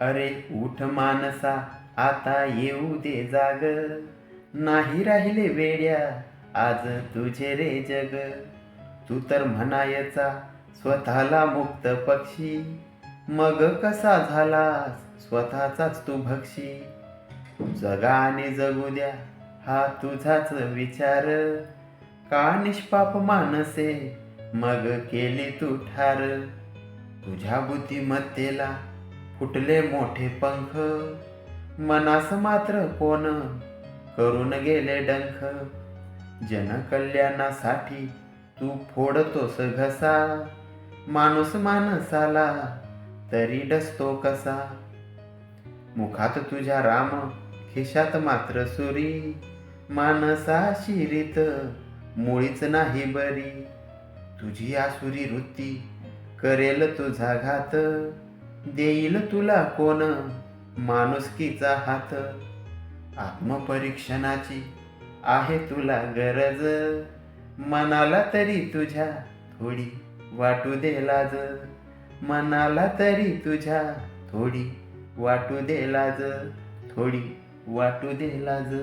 अरे उठ मानसा आता येऊ दे जाग. नाही राहिले वेड्या आज तुझे रे जग. तू तर म्हणायचा स्वतःला मुक्त पक्षी. मग कसा झालास स्वतःचाच तू भक्षी. जगा आणि जगू द्या हा तुझाच विचार. का निष्पाप मानसे मग केली तू ठार. तुझ्या बुद्धिमत्तेला फुटले मोठे पंख. मनास मात्र कोण? करून गेले डंख. जनकल्याणासाठी तू फोडतोस घसा. माणूस माणसाला तरी डसतो कसा? मुखात तुझ्या राम खिशात मात्र सुरी. माणसा शिरीत मुळीच नाही बरी. तुझी आसुरी वृत्ती करेल तुझा घात. देईल तुला कोण? माणुसकीचा हात. आत्मपरीक्षणाची आहे तुला गरज. मनाला तरी तुझ्या थोडी वाटू दे लाज. मनाला तरी तुझ्या थोडी वाटू दे लाज. थोडी वाटू दे लाज.